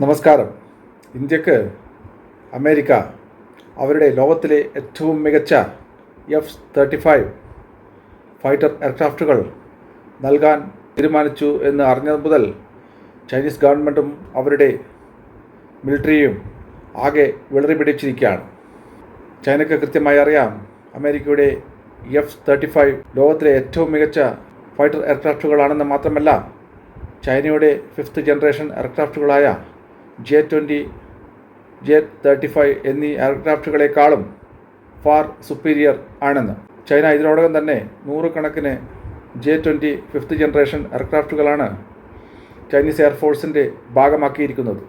നമസ്കാരം. ഇന്ത്യയ്ക്ക് അമേരിക്ക അവരുടെ ലോകത്തിലെ ഏറ്റവും മികച്ച എഫ് തേർട്ടി ഫൈവ് ഫൈറ്റർ എയർക്രാഫ്റ്റുകൾ നൽകാൻ തീരുമാനിച്ചു എന്ന് അറിഞ്ഞത് മുതൽ ചൈനീസ് ഗവൺമെന്റും അവരുടെ മിലിറ്ററിയും ആകെ വിളറി പിടിച്ചിരിക്കുകയാണ് ചൈനയ്ക്ക് കൃത്യമായി അറിയാം അമേരിക്കയുടെ എഫ് തേർട്ടി ഫൈവ് ലോകത്തിലെ ഏറ്റവും മികച്ച ഫൈറ്റർ എയർക്രാഫ്റ്റുകളാണെന്ന് മാത്രമല്ല ചൈനയുടെ fifth generation എയർക്രാഫ്റ്റുകളായ J twenty J thirty five എന്നീ എയർക്രാഫ്റ്റുകളെക്കാളും ഫാർ സുപ്പീരിയർ ആണെന്ന്. ചൈന ഇതിനോടകം തന്നെ നൂറുകണക്കിന് ജെ ട്വന്റി ഫിഫ്ത്ത് ജനറേഷൻ എയർക്രാഫ്റ്റുകളാണ് ചൈനീസ് എയർഫോഴ്സിന്റെ ഭാഗമാക്കിയിരിക്കുന്നത്.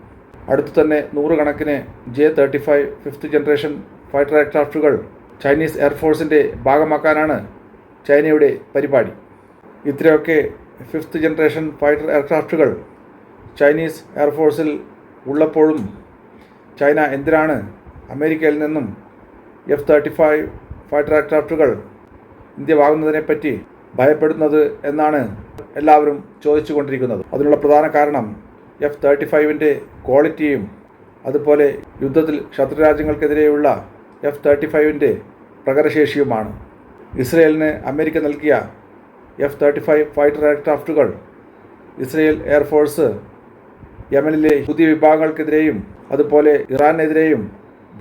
അടുത്തു തന്നെ നൂറുകണക്കിന് J thirty five fifth generation fighter എയർക്രാഫ്റ്റുകൾ Chinese എയർഫോഴ്സിന്റെ ഭാഗമാക്കാനാണ് ചൈനയുടെ പരിപാടി. ഇത്രയൊക്കെ ഫിഫ്ത്ത് ജനറേഷൻ ഫൈറ്റർ എയർക്രാഫ്റ്റുകൾ ചൈനീസ് എയർഫോഴ്സിൽ ഉള്ളപ്പോഴും ചൈന എന്തിനാണ് അമേരിക്കയിൽ നിന്നും എഫ് തേർട്ടി ഫൈവ് ഫൈറ്റർ എയർക്രാഫ്റ്റുകൾ ഇന്ത്യ വാങ്ങുന്നതിനെപ്പറ്റി ഭയപ്പെടുന്നത് എന്നാണ് എല്ലാവരും ചോദിച്ചു കൊണ്ടിരിക്കുന്നത് അതിനുള്ള പ്രധാന കാരണം എഫ് തേർട്ടി ഫൈവിന്റെ ക്വാളിറ്റിയും അതുപോലെ യുദ്ധത്തിൽ ശത്രുരാജ്യങ്ങൾക്കെതിരെയുള്ള എഫ് തേർട്ടി ഫൈവിന്റെ പ്രകടശേഷിയുമാണ് ഇസ്രയേലിന് അമേരിക്ക നൽകിയ എഫ് തേർട്ടി ഫൈവ് ഫൈറ്റർ എയർക്രാഫ്റ്റുകൾ ഇസ്രയേൽ എയർഫോഴ്സ് യമനിലെ പുതിയ വിഭാഗങ്ങൾക്കെതിരെയും അതുപോലെ ഇറാനെതിരെയും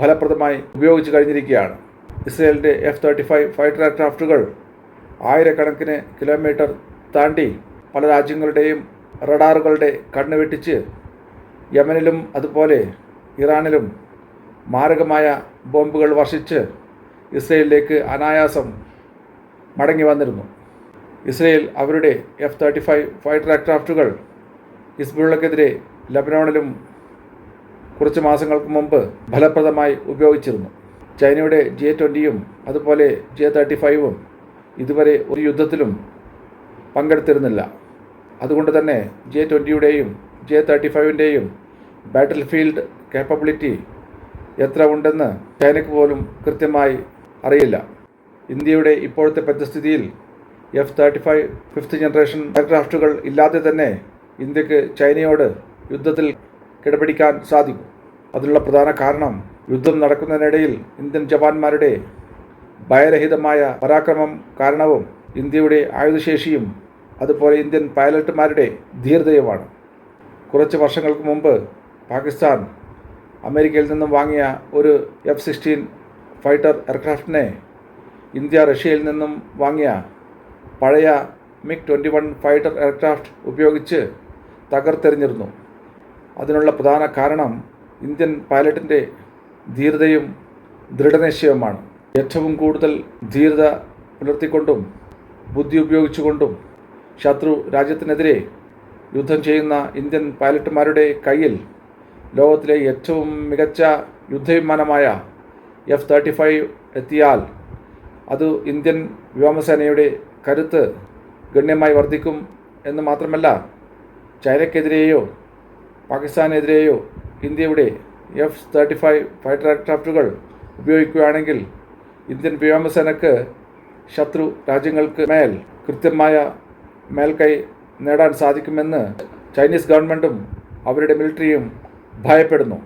ഫലപ്രദമായി ഉപയോഗിച്ചു കഴിഞ്ഞിരിക്കുകയാണ്. ഇസ്രയേലിന്റെ എഫ് തേർട്ടി ഫൈവ് ഫൈറ്റർ എയർക്രാഫ്റ്റുകൾ ആയിരക്കണക്കിന് കിലോമീറ്റർ താണ്ടി പല രാജ്യങ്ങളുടെയും റഡാറുകളുടെ കണ്ണ് വെട്ടിച്ച് യമനിലും അതുപോലെ ഇറാനിലും മാരകമായ ബോംബുകൾ വർഷിച്ച് ഇസ്രയേലിലേക്ക് അനായാസം മടങ്ങി വന്നിരുന്നു. ഇസ്രയേൽ അവരുടെ എഫ് തേർട്ടി ഫൈവ് ഫൈറ്റർ എയർക്രാഫ്റ്റുകൾ ഹിസ്ബുള്ളക്കെതിരെ ലബനോണിലും കുറച്ച് മാസങ്ങൾക്ക് മുമ്പ് ഫലപ്രദമായി ഉപയോഗിച്ചിരുന്നു. ചൈനയുടെ ജെ ട്വന്റിയും അതുപോലെ ജെ തേർട്ടി ഫൈവും ഇതുവരെ ഒരു യുദ്ധത്തിലും പങ്കെടുത്തിരുന്നില്ല. അതുകൊണ്ട് തന്നെ ജെ ട്വന്റിയുടെയും ജെ തേർട്ടി ഫൈവിന്റെയും ബാറ്റിൽ ഫീൽഡ് കേപ്പബിലിറ്റി എത്ര ഉണ്ടെന്ന് ചൈനയ്ക്ക് പോലും കൃത്യമായി അറിയില്ല. ഇന്ത്യയുടെ ഇപ്പോഴത്തെ പരിസ്ഥിതിയിൽ F thirty five fifth generation എയർക്രാഫ്റ്റുകൾ ഇല്ലാതെ തന്നെ ഇന്ത്യയ്ക്ക് ചൈനയോട് യുദ്ധത്തിൽ കിടപിടിക്കാൻ സാധിക്കും. അതിനുള്ള പ്രധാന കാരണം യുദ്ധം നടക്കുന്നതിനിടയിൽ ഇന്ത്യൻ ജവാന്മാരുടെ ഭയരഹിതമായ പരാക്രമം കാരണവും ഇന്ത്യയുടെ ആയുധശേഷിയും അതുപോലെ ഇന്ത്യൻ പൈലറ്റുമാരുടെ ധീരതയുമാണ്. കുറച്ച് വർഷങ്ങൾക്ക് മുമ്പ് പാകിസ്ഥാൻ അമേരിക്കയിൽ നിന്നും വാങ്ങിയ ഒരു എഫ് സിക്സ്റ്റീൻ ഫൈറ്റർ എയർക്രാഫ്റ്റിനെ ഇന്ത്യ റഷ്യയിൽ നിന്നും വാങ്ങിയ പഴയ MiG twenty one fighter aircraft ഉപയോഗിച്ച് തകർത്തെറിഞ്ഞിരുന്നു. അതിനുള്ള പ്രധാന കാരണം ഇന്ത്യൻ പൈലറ്റിന്റെ ധീരതയും ദൃഢനിശ്ചയവുമാണ്. ഏറ്റവും കൂടുതൽ ധീരത പുലർത്തിക്കൊണ്ടും ബുദ്ധി ഉപയോഗിച്ചുകൊണ്ടും ശത്രു രാജ്യത്തിനെതിരെ യുദ്ധം ചെയ്യുന്ന ഇന്ത്യൻ പൈലറ്റുമാരുടെ കയ്യിൽ ലോകത്തിലെ ഏറ്റവും മികച്ച യുദ്ധവിമാനമായ എഫ് തേർട്ടി ഫൈവ് എത്തിയാൽ അത് ഇന്ത്യൻ വ്യോമസേനയുടെ കരുത്ത് ഗണ്യമായി വർദ്ധിക്കും എന്ന് മാത്രമല്ല ചൈനയ്ക്കെതിരെയോ പാകിസ്ഥാനെതിരെയോ ഇന്ത്യയുടെ എഫ് തേർട്ടി ഫൈവ് ഫൈറ്റർ എയർക്രാഫ്റ്റുകൾ ഉപയോഗിക്കുകയാണെങ്കിൽ ഇന്ത്യൻ വ്യോമസേനക്ക് ശത്രു രാജ്യങ്ങൾക്ക് മേൽ കൃത്യമായ മേൽക്കൈ നേടാൻ സാധിക്കുമെന്ന് ചൈനീസ് ഗവൺമെന്റും അവരുടെ മിലിറ്ററിയും ഭയപ്പെടുന്നു.